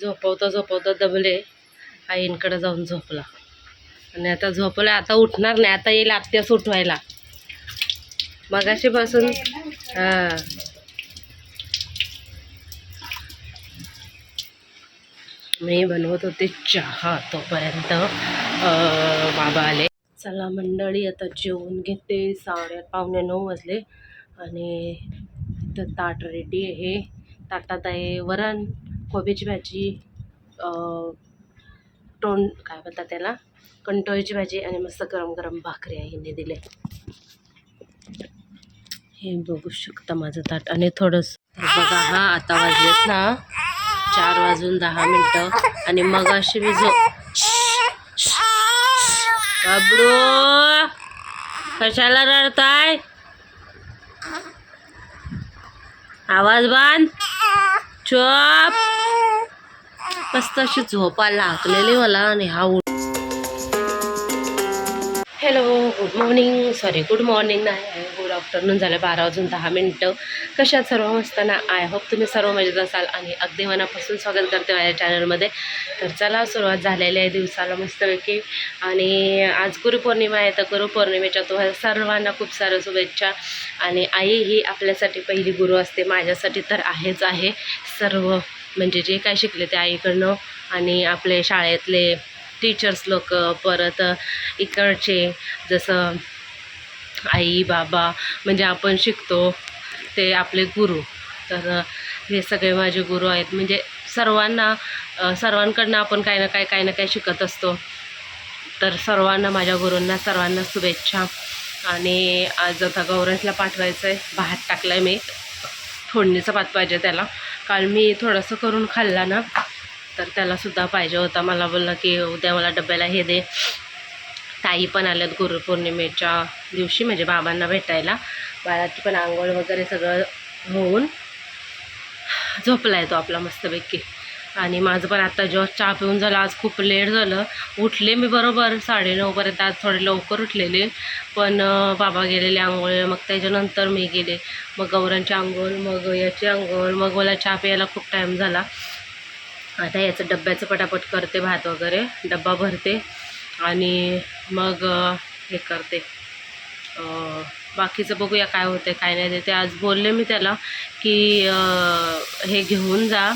झोपवता झोपवता दबले. आईंकडे जाऊन झोपला. आणि आता झोपला आता उठणार नाही आता येईल आत्यास उठवायला. मगाशीपासून हां. मी बनवत होते चहा तोपर्यंत. बाबा आले. चला मंडळी आता जेवून घेते. साडे पावणे नऊ वाजले. आणि इथं ताट रेडी आहे. ताटात आहे वरण. कोबीची भाजी टोन तोंड काय म्हणतात त्याला? कंटोळीची भाजी आणि मस्त गरम गरम भाकरी आहे हिने दिले. हे बघू शकता माझं ताट. आणि थोडंसं बघा हा आता वाजलेत ना. चार वाजून दहा मिनटं. आणि मग अशी मी झो बाबडू कशाला रडताय? आवाज बांध चोप. मस्त अशी झोपा लागलेली मला आणि हा उठ hello good morning sorry good morning नाही गुड आफ्टरनून झालं बारा वाजून दहा मिनटं. कशात सर्व? मस्त ना? आय होप तुम्ही सर्व मजेत असाल आणि अगदी मनापासून स्वागत करते माझ्या चॅनलमध्ये तर चला सुरुवात झालेली आहे दिवसाला मस्तपैकी. आणि आज गुरुपौर्णिमा आहे तर गुरुपौर्णिमेच्या तुम्हाला सर्वांना खूप साऱ्या शुभेच्छा. आणि आई ही आपल्यासाठी पहिली गुरु असते माझ्यासाठी तर आहेच आहे. सर्व म्हणजे जे काय शिकले ते आईकडनं. आणि आपले शाळेतले टीचर्स लोक परत इकडचे जसं आई बाबा म्हणजे आपण शिकतो ते आपले गुरु. तर हे सगळे माझे गुरु आहेत. म्हणजे सर्वांना सर्वांकडनं आपण काही ना काही काही ना काही शिकत असतो. तर सर्वांना माझ्या गुरूंना सर्वांना शुभेच्छा. आणि आज आता गौरसला पाठवायचं आहे. भात टाकला आहे मी. फोडणीचा भात पाहिजे त्याला. काल मी थोडंसं करून खाल्ला ना. तर त्यालासुद्धा पाहिजे होता. मला बोलला की उद्या मला डब्याला हे दे. ताई पण आल्यात गुरुपौर्णिमेच्या दिवशी म्हणजे बाबांना भेटायला. बाळाची पण आंघोळ वगैरे सगळं होऊन झोपला आहे तो आपला मस्तपैकी. आणि माझं पण आता जेव्हा चहा पिऊन झालं आज खूप लेट झालं. उठले मी बरोबर साडेनऊपर्यंत आज थोडे लवकर उठलेले. पण बाबा गेलेले आंघोळ. मग त्याच्यानंतर मी गेले. मग गौरांची आंघोळ मग याची आंघोळ मग मला चहा प्यायला खूप टाईम झाला. आता याचं डब्याचं पटापट करते भात वगैरे डब्बा भरते. आणि मग हे करते. बाकीचं बघूया काय होतं काय नाही ते. आज बोलले मी त्याला की हे घेऊन जा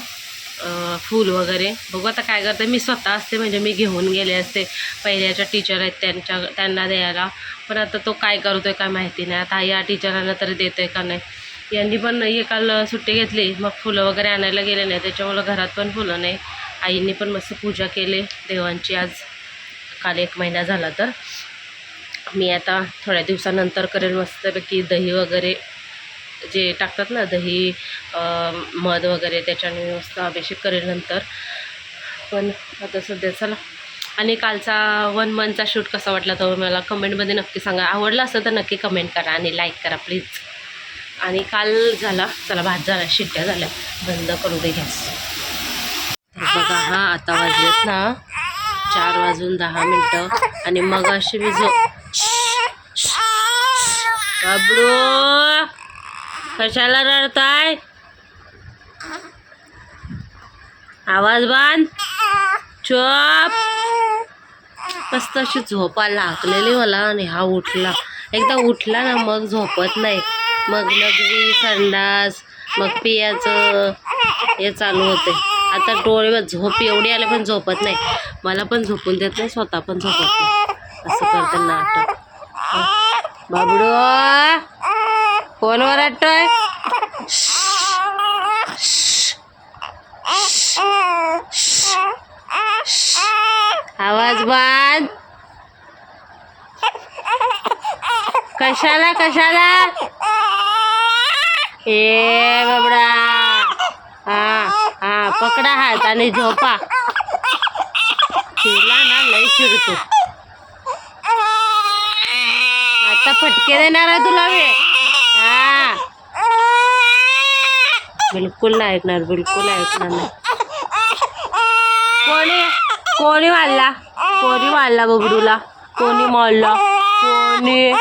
फूल वगैरे. बघू आता काय करते मी स्वतः असते म्हणजे मी घेऊन गेले असते. पहिल्याच्या टीचर आहेत त्यांच्या त्यांना द्यायला. पण आता तो काय करतोय काय माहिती नाही. आता या टीचरांना तरी देतोय का नाही? यांनी पण हे काल सुट्टी घेतली. मग फुलं वगैरे आणायला गेले नाही. त्याच्यामुळं घरात पण फुलं नाही. आईंनी पण मस्त पूजा केली. देवांची आज काल एक महिना झाला तर. मी आता थोड्या दिवसानंतर करेल मस्तपैकी दही वगैरे. जे टाकतात ना दही मध वगैरे त्याच्याने मस्त अभिषेक करेल नंतर. पण आता सध्या चला. आणि कालचा वन मंथचा शूट कसा वाटला तो मला कमेंटमध्ये नक्की सांगा. आवडला असं तर नक्की कमेंट करा आणि लाईक करा प्लीज. आणि काल झाला चला भात झाला शिट्ट्या झाल्या. बंद करू दे गॅस. बघा हा आता वाजलेत ना. चार वाजून दहा मिनटं. आणि मग अशी मी झो बाबडू कशाला रडताय आवाज बांध चोप मस्त अशी झोपा लागलेली मला आणि हा उठला एकदा उठला ना मग झोपत नाही मग नगरी संडास मग पियाचं हे चालू होते. आता डोळे झोप एवढी आले पण झोपत नाही. मला पण झोपून देत नाही स्वतः पण झोपत नाही. असं करते नाटक. बाबडू! फोनवर वाटतोय आवाज बांध कशाला कशाला? ए बाबडा. हा हा पकडा हात आणि झोपा. चिडला ना लई चिडतो. आता फटके देणार आहे तुला मी. हा. बिलकुल नाही ऐकणार बिलकुल ऐकणार नाही. कोणी कोणी मारला कोणी मारला बबडूला? कोणी मारला कोणी?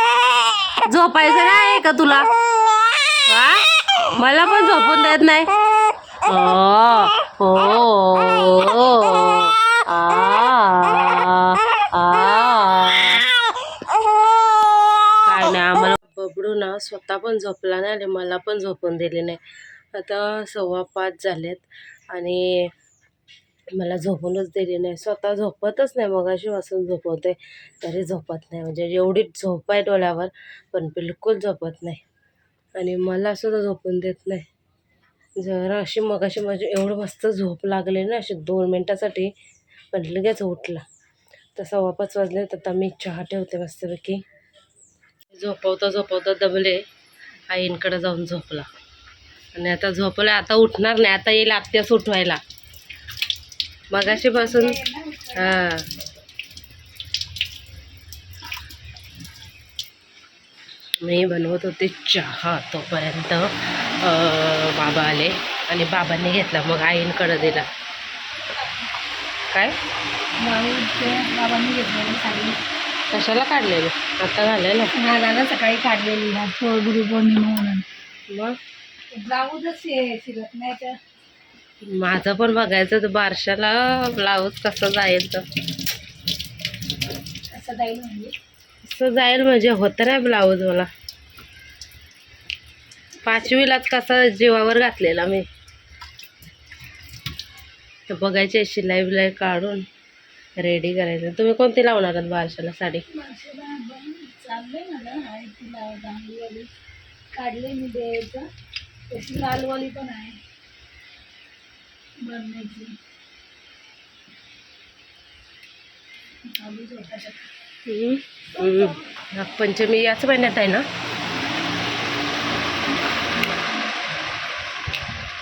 झोपायचं नाही का तुला? मला पण झोपून देत नाही. हो आ काय नाही आम्हाला बबडू ना स्वतः पण झोपला नाही आणि मला पण झोपून दिली नाही. आता सव्वा पाच झालेत आणि मला झोपूनच दिली नाही. स्वतः झोपतच नाही मग अशी वाचून झोपवते तरी झोपत नाही. म्हणजे एवढी झोप आहे डोळ्यावर पण बिलकुल झोपत नाही. आणि मला सुद्धा झोपून देत नाही. जरा अशी मग अशी माझी एवढं मस्त झोप लागली ना अशी दोन मिनटासाठी. पण लगेच उठला. तर सव्वा पाच वाजले तर आता मी चहा ठेवते मस्तपैकी. झोपवता झोपवता दबले आईंकडे जाऊन झोपला. आणि आता झोपला आता उठणार नाही आता येईल आत्यास उठवायला. मगाशीपासून हां. मी बनवत होते चहा तोपर्यंत बाबा आले आणि बाबांनी घेतला मग आईंकडं दिला. काय? बाबांनी घेतलेली कशाला काढलेलं? आता झालेलं घालायला सकाळी काढलेली ना गुरुपौर्णिमा म्हणून. मग? ब्लाऊजच शिरत नाही तर. माझं पण बघायचं तर बारशाला ब्लाऊज कसं जाईल तर. असं जाईल म्हणजे. असं जाईल म्हणजे होतं नाही ब्लाऊज मला. पाचवीलाच कसा जीवावर घातलेला मी. तर बघायचे शिलाई बिलाई काढून रेडी करायचं. तुम्ही कोणती लावणार आहात बारशाला साडी? काढले मी द्यायचं तशी लालवाली पण आहे बनण्याची नागपंचमी याच महिन्यात आहे ना?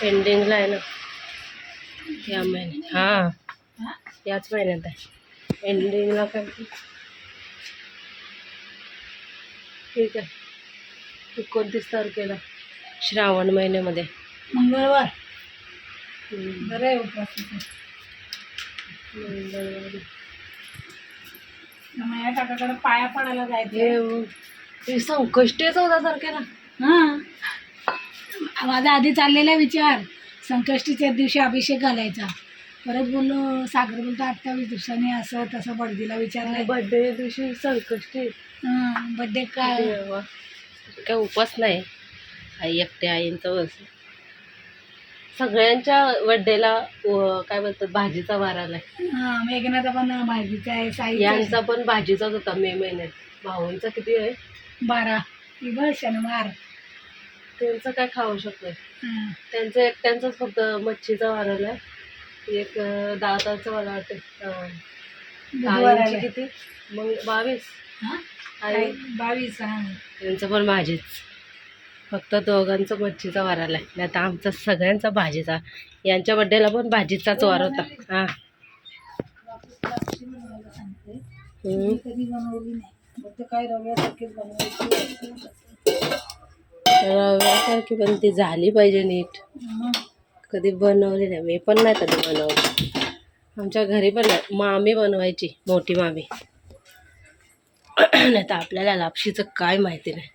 एंडिंगला आहे ना. या महिन्यात. हां? याच महिन्यात आहे. एंडिंगला काय? ठीक आहे. एकोणतीस तारखेला. श्रावण महिन्यामध्ये. मंगळवार. बरं आहे मंगळवारी. माझ्या काकाकडे पाया पडायला हे जायचं. हे संकष्टी चौदा तारखेला हां. माझा आधी चाललेला विचार संकष्टीच्या दिवशी अभिषेक घालायचा. परत बोललो सागर बोलतो अठ्ठावीस दिवसांनी असं तसं बडदीला विचारलंय. बर्थडे दिवशी संकष्टी. बड्डे काय. काय उपास नाही. आई एकट्या आईंचा बस. सगळ्यांच्या बड्डेला काय बोलतात भाजीचा वार आलाय. हां मेघनाचा पण भाजीचा आहे साईचा यांचा पण भाजीचाच होता मे महिन्यात. भाऊंचा किती आहे? बारा. ही बघ शनिवार. त्यांचं काय खाऊ शकतोय? हां. त्यांचं एकट्यांचाच फक्त मच्छीचा वार आलाय. एक अं, दाताचा मला वाटतं बुधवार. किती? मग बावीस. हां? आई? बावीस हां. त्यांचं पण भाजीच. फक्त दोघांचं मच्छीचा वार आलाय नाही तर आमचा सगळ्यांचा भाजीचा यांच्या बड्डेला पण भाजीचाच वार होता. हां. रव्यासारखी पण ती झाली पाहिजे नीट. कधी बनवली नाही मी पण नाही कधी बनवली. आमच्या घरी पण नाही मामी बनवायची मोठी मामी. नाही तर आपल्याला लापशीचं काय माहिती नाही.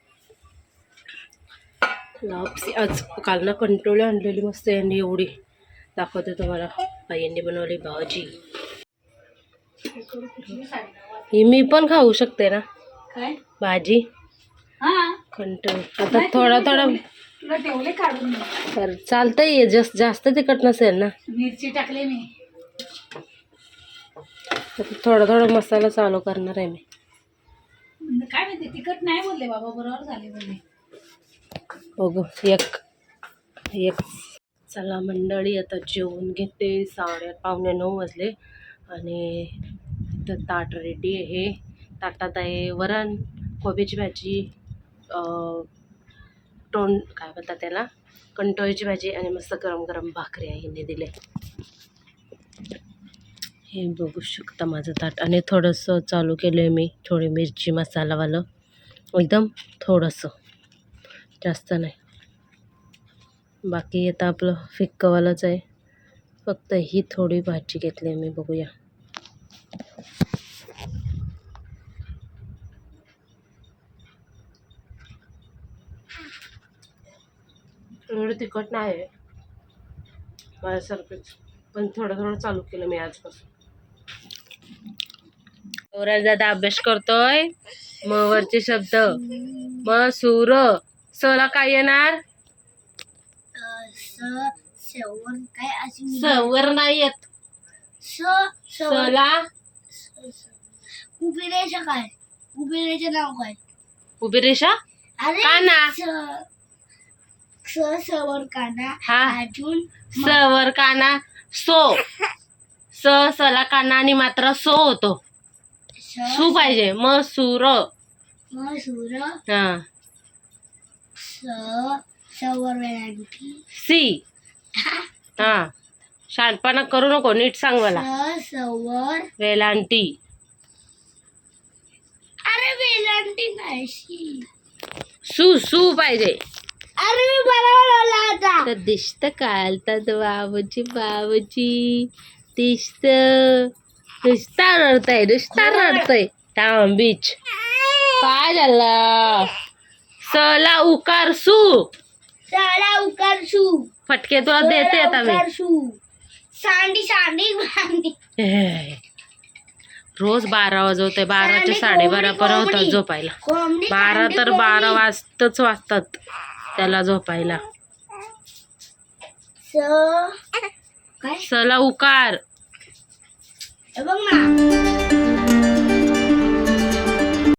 लापसी आज काल ना कंट्रोल आणलेली मस्त यांनी एवढी. दाखवते तुम्हाला. बाईंनी बनवली भाजी. ही मी पण खाऊ शकते ना? काय? भाजी. हां. कंट्रोल आता थोडा थोडा ठेवले काढून मी. तर चालतंय जास्त जास्त तिखट नसेल ना? मिरची टाकले मी. थोडा थोडा मसाला चालू करणार आहे मी. काय माहिती तिखट नाही बोलले बाबा बरोबर झाले बोलले. बघू एक एक. चला मंडळी आता जेवून घेते. साडे पावणे नऊ वाजले. आणि तर ताट रेडी आहे. ताटात आहे वरण कोबीची भाजी अं, तोंड काय म्हणतात त्याला? कंटोळीची भाजी आणि मस्त गरम गरम भाकरी आहे हिने दिले. हे बघू शकता माझं ताट. आणि थोडंसं चालू केलं आहे मी थोडी मिरची मसालावालं. एकदम थोडंसं. जास्त नाही. बाकी आता आपलं फिक्कवालंच आहे. फक्त ही थोडी भाजी घेतली आहे मी बघूया. एवढं तिखट नाही आहे. माझ्यासारखंच. पण थोडं थोडं चालू केलं मी आजपासून. दादा अभ्यास करतोय. म वरचे शब्द. म सूर. स ला काय येणार? स सेवन काय अशी स वर नाही येत. स स ला उभी रेषा काय? उभी रेषा नाव काय? उभी रेषा? अरे काना. स स सवर काना. हा. अजून स वर काना. सो. स सला काना आणि मात्र सो होतो. स सू पाहिजे. म सूर म सूर हा. स सवर वेळांटी सी हा. शहाणपणा करू नको नीट सांग मला. सवर. वेलांटी. अरे वेलांटी नाही सू सू पाहिजे. अरे मी बरोबर तर दिसत कालतात बाबूची बाबूची दिसत. नुसता रडतय नुसता रडतय. टाम बीच काय झालं? सला उकार सू साडा उकार शू फटके तुला देते आता मी. उकार शू सांडी सांडी भांडी. हे. रोज बारा वाजवते बाराचे साडेबारा पर्यंत होतात झोपायला. कोंबडी बारा सांडी, तर कोंबडी. बारा वाजताच वाजतात त्याला झोपायला. स काय? सला उकार. हे बघ ना.